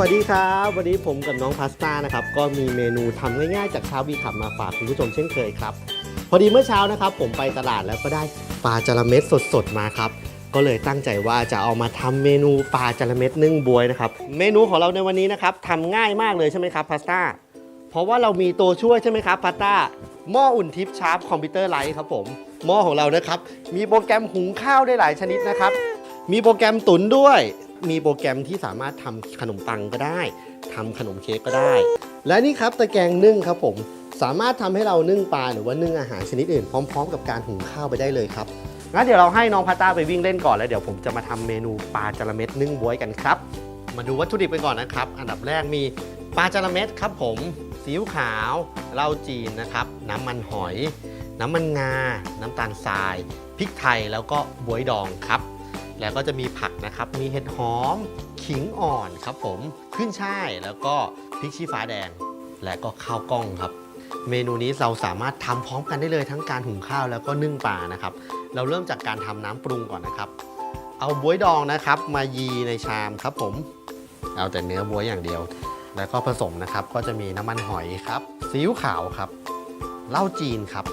วัสดีครับ วันนี้ผมกับน้องพาสต้านะครับก็มีเมนูทำง่ายๆจากชาวีขับมาฝากคุณผู้ชมเช่นเคยครับ พอดีเมื่อเช้านะครับ ผมไปตลาดแล้วก็ได้ปลาจระเม็ดสดๆมาครับ ก็เลยตั้งใจว่าจะเอามาทำเมนูปลาจระเม็ดนึ่งบวยนะครับเมนูของเราในวันนี้นะครับทำง่ายมากเลยใช่ไหมครับพาสต้าเพราะว่าเรามีตัวช่วยใช่ไหมครับพาสต้าหม้ออุ่นทิพย์ชาร์ปคอมพิวเตอร์ไลท์ครับผมหม้อของเรานะครับมีโปรแกรมหุงข้าวได้หลายชนิดนะครับมีโปรแกรมตุ๋นด้วย มีโปรแกรมที่สามารถทำขนมปังก็ได้ทำขนมเค้กก็ได้ และนี่ครับตะแกรงนึ่งครับผมสามารถทำให้เรานึ่งปลาหรือว่านึ่งอาหารชนิดอื่นพร้อม ๆ กับการหุงข้าวไปได้เลยครับงั้นเดี๋ยวเราให้น้องพาต้าไปวิ่งเล่นก่อนแล้วเดี๋ยวผมจะมาทำเมนูปลาจระเม็ดนึ่งบ๊วยกันครับ มาดูวัตถุดิบไปก่อนนะครับ อันดับแรกมีปลาจระเม็ดครับผมซีอิ๊วขาวเหล้าจีนนะครับ น้ำมันหอย น้ำมันงา น้ำตาลทรายพริกไทยแล้วก็บวยดองครับ แล้วก็จะมีผักนะครับ มีเห็ดหอม ขิงอ่อนครับผมขึ้นช่ายแล้วก็พริกชี้ฟ้าแดง และก็ข้าวกล้องครับ เมนูนี้เราสามารถทำพร้อมกันได้เลยทั้งการหุงข้าวแล้วก็นึ่งปลานะครับ เราเริ่มจากการทำน้ำปรุงก่อนนะครับ เอาบวยดองนะครับ มายีในชามครับผม เอาแต่เนื้อบวยอย่างเดียว แล้วก็ผสมนะครับ ก็จะมีน้ำมันหอยครับซีอิ๊วขาวครับเหล้าจีนครับ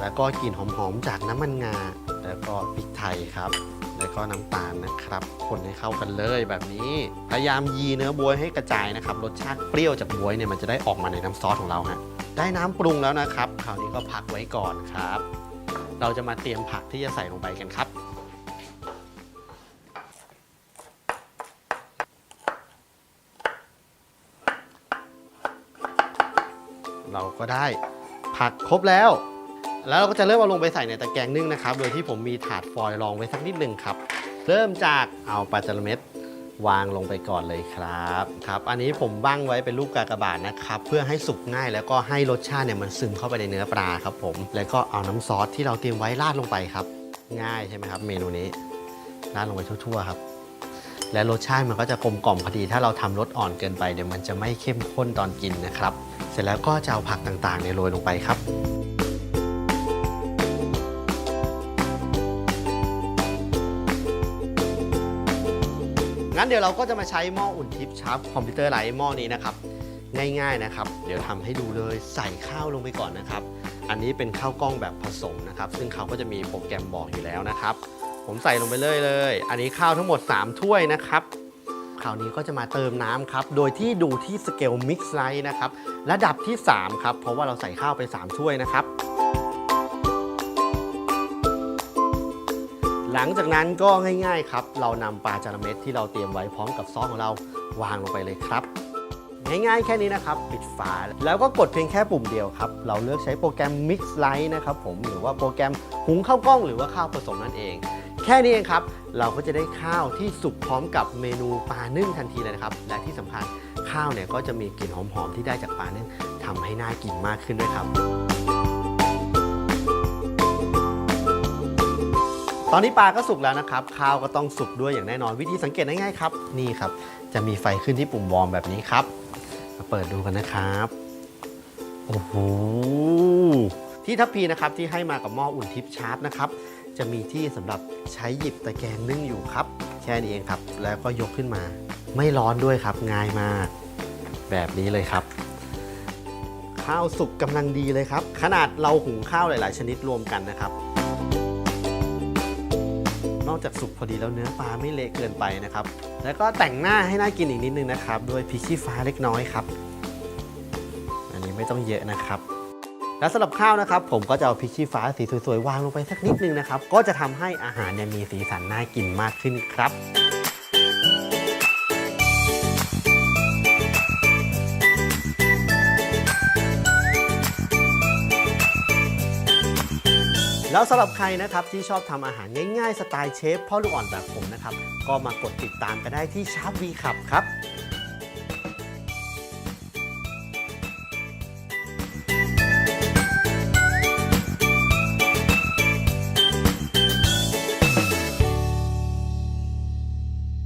แล้วก็กลิ่นหอมๆ จากน้ำมันงา แล้วก็พริกไทยครับ แล้วก็น้ำตาลนะครับ คนให้เข้ากันเลยแบบนี้พยายามยีเนื้อบวยให้กระจายนะครับ รสชาติเปรี้ยวจากบวยเนี่ยมันจะได้ออกมาในน้ำซอสของเราฮะได้น้ำปรุงแล้วนะครับคราวนี้ก็พักไว้ก่อนครับ เราจะมาเตรียมผักที่จะใส่ลงไปกันครับเราก็ได้ผักครบแล้ว แล้วเราก็จะเริ่มเอาลงไปใส่ในตะแกรงนึ่งนะครับ โดยที่ผมมีถาดฟอยล์รองไว้สักนิดหนึ่งครับ เริ่มจากเอาปลาจระเม็ดวางลงไปก่อนเลยครับครับ อันนี้ผมบั้งไว้เป็นลูกกากบาทนะครับ เพื่อให้สุกง่ายแล้วก็ให้รสชาติเนี่ยมันซึมเข้าไปในเนื้อปลาครับผม แล้วก็เอาน้ำซอสที่เราเตรียมไว้ราดลงไปครับ ง่ายใช่ไหมครับ เมนูนี้ราดลงไปทั่วๆครับ และรสชาติมันก็จะกลมกล่อมพอดี ถ้าเราทำรสอ่อนเกินไปเดี๋ยวมันจะไม่เข้มข้นตอนกินนะครับ เสร็จแล้วก็จะเอาผักต่างๆเนี่ยโรยลงไปครับ งั้นเดี๋ยวเราก็จะมาใช้หม้ออุ่นทิพย์ชาร์ปคอมพิวเตอร์ไลท์หม้อนี้นะครับ ง่ายๆนะครับ เดี๋ยวทำให้ดูเลยใส่ข้าวลงไปก่อนนะครับ อันนี้เป็นข้าวกล้องแบบผสมนะครับ ซึ่งเขาก็จะมีโปรแกรมบอกอยู่แล้วนะครับ ผมใส่ลงไปเลยเลย อันนี้ข้าวทั้งหมด 3 ถ้วยนะครับคราวนี้ก็จะมาเติมน้ำครับ โดยที่ดูที่สเกลมิกซ์ไลท์นะครับ ระดับที่ 3 ครับ เพราะว่าเราใส่ข้าวไป 3 ถ้วยนะครับ หลังจากนั้นก็ง่ายๆครับ เรานำปลาจาระเม็ดที่เราเตรียมไว้พร้อมกับซอสของเราวางลงไปเลยครับ ง่ายๆแค่นี้นะครับ ปิดฝา แล้วก็กดเพียงแค่ปุ่มเดียวครับ เราเลือกใช้โปรแกรม Mix Light นะครับผมหรือว่าโปรแกรมหุงข้าวกล้องหรือว่าข้าวผสมนั่นเอง แค่นี้เองครับ เราก็จะได้ข้าวที่สุกพร้อมกับเมนูปลานึ่งทันทีเลยนะครับ และที่สำคัญข้าวเนี่ยก็จะมีกลิ่นหอมๆที่ได้จากปลานึ่งทำให้น่ากินมากขึ้นด้วยครับ ตอนนี้ปลาก็สุกแล้วนะครับ ข้าวก็ต้องสุกด้วยอย่างแน่นอนวิธีสังเกตง่ายๆครับ นี่ครับ จะมีไฟขึ้นที่ปุ่มวอร์มแบบนี้ครับ มาเปิดดูกันนะครับโอ้โหที่ทัพพีนะครับที่ให้มากับหม้ออุ่นทิพย์ชาร์ปนะครับจะมีที่สำหรับใช้หยิบตะแกรงนึ่งอยู่ครับ แค่นี้เองครับ แล้วก็ยกขึ้นมา ไม่ร้อนด้วยครับง่ายมาก แบบนี้เลยครับ ข้าวสุกกำลังดีเลยครับ ขนาดเราหุงข้าวหลาย ๆ ชนิดรวมกันนะครับ นอกจากสุกพอดีแล้วเนื้อปลาไม่เละเกินไปนะครับ แล้วก็แต่งหน้าให้น่ากินอีกนิดนึงนะครับด้วยพริกชี้ฟ้าเล็กน้อยครับ อันนี้ไม่ต้องเยอะนะครับแล้วสำหรับข้าวนะครับ ผมก็จะเอาพริกชี้ฟ้าสีสวยๆ วางลงไปสักนิดนึงนะครับ ก็จะทำให้อาหารเนี่ยมีสีสันน่ากินมากขึ้นครับ แล้วสำหรับใครนะครับที่ชอบทำอาหารง่ายๆ สไตล์เชฟพ่อลูกอ่อนแบบผมนะครับ ก็มากดติดตามกันได้ที่ชาร์ปวีขับครับ